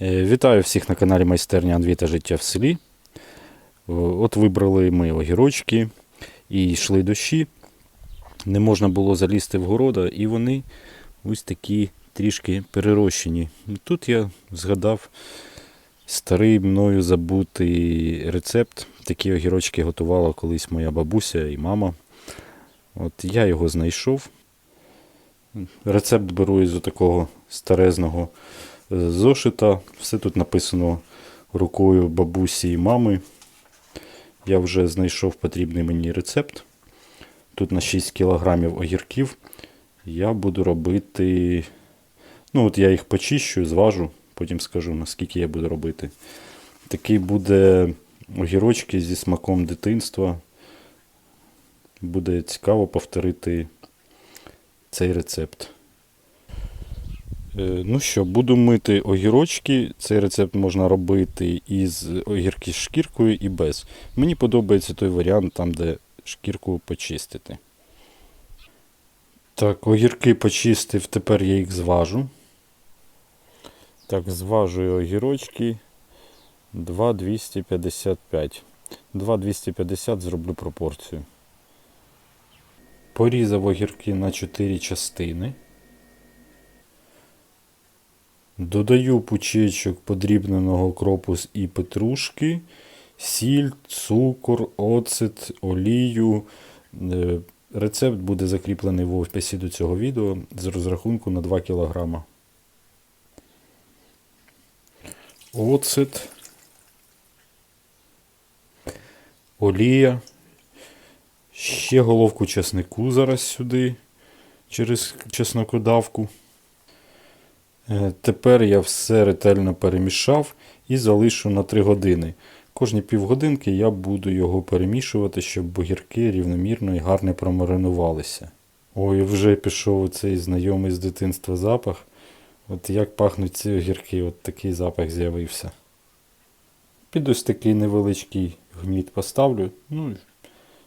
Е, Вітаю всіх на каналі Майстерня Анві та життя в селі. От вибрали ми огірочки і йшли дощі. Не можна було залізти в города, і вони ось такі трішки перерощені. Тут я згадав старий мною забутий рецепт. Такі огірочки готувала колись моя бабуся і мама. От я його знайшов. Рецепт беру із такого старезного зошита. Все тут написано рукою бабусі і мами. Я вже знайшов потрібний мені рецепт. Тут на 6 кг огірків. Я буду робити. Ну, от я їх почищу, зважу, потім скажу, наскільки я буду робити. Такий буде огірочки зі смаком дитинства. Буде цікаво повторити цей рецепт. Е, Ну що, буду мити огірочки. Цей рецепт можна робити із огірки з шкіркою і без. Мені подобається той варіант, там, де шкірку почистити. Так, огірки почистив, тепер я їх зважу. Так, зважую огірочки 2,255. 2,250 зроблю пропорцію. Порізав огірки на 4 частини. Додаю пучечок подрібненого кропу і петрушки, сіль, цукор, оцет, олію. Е, Рецепт буде закріплений в описі до цього відео з розрахунку на 2 кг. Оцет. Олія. Ще головку чеснику зараз сюди через чеснокодавку. Е, Тепер я все ретельно перемішав і залишу на 3 години. Кожні півгодинки я буду його перемішувати, щоб огірки рівномірно і гарно промаринувалися. Ой, вже пішов цей знайомий з дитинства запах. От як пахнуть ці огірки, от такий запах з'явився. Під ось такий невеличкий гніт поставлю. Ну,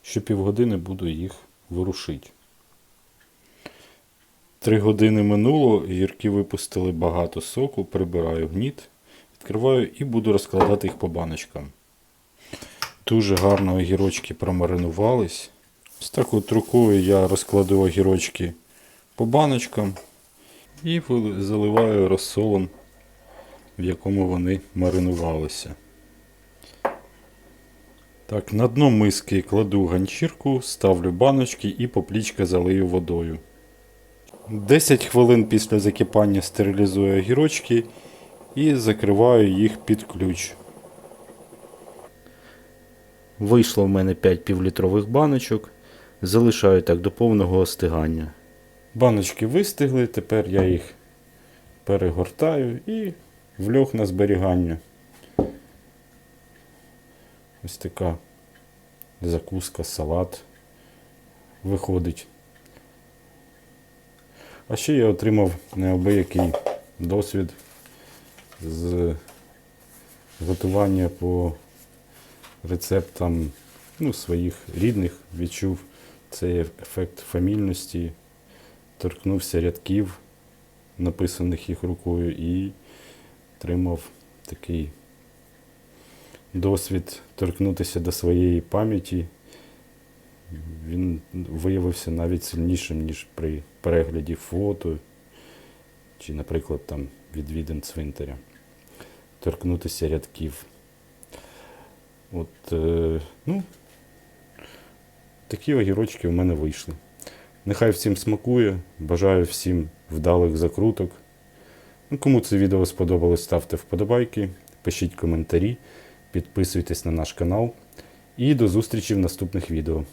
що півгодини буду їх ворушити. Три години минуло, гірки випустили багато соку, прибираю гніт, відкриваю і буду розкладати їх по баночкам. Дуже гарно огірочки промаринувались. З так от я розкладу огірочки по баночкам і заливаю розсолом, в якому вони маринувалися. Так, на дно миски кладу ганчірку, ставлю баночки і поплічка залию водою. 10 хвилин після закипання стерилізую огірочки і закриваю їх під ключ. Вийшло в мене 5 півлітрових баночок. Залишаю так до повного остигання. Баночки вистигли, тепер я їх перегортаю і вльох на зберігання. Ось така закуска, салат виходить. А ще я отримав неабиякий досвід з готування по рецептам ну, своїх рідних. Відчув цей ефект фамільності, торкнувся рядків, написаних їх рукою, і отримав такий досвід торкнутися до своєї пам'яті. Він виявився навіть сильнішим, ніж при перегляді фото, чи, наприклад, там відвідин цвинтаря. Торкнутися рядків. От, е, ну, такі огірочки в мене вийшли. Нехай всім смакує. Бажаю всім вдалих закруток. Ну, кому це відео сподобалось, ставте вподобайки, пишіть коментарі, підписуйтесь на наш канал. І до зустрічі в наступних відео.